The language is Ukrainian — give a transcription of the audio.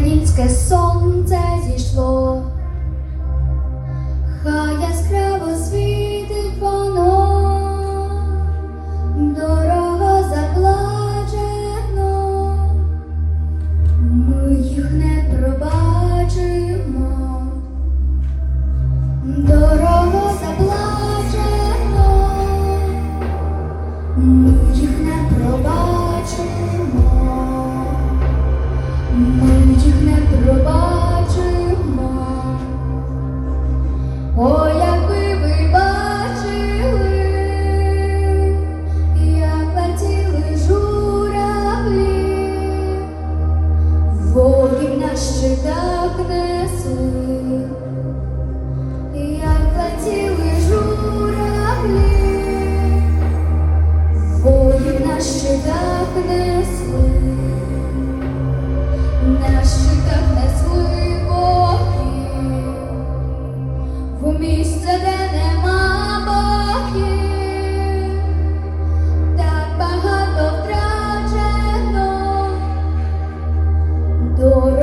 світське сонце зійшло, хай яскраво світить воно, дорого заплачено, ми їх не пробачимо, дорого заплачено, ми їх не пробачимо. Oi. adoro.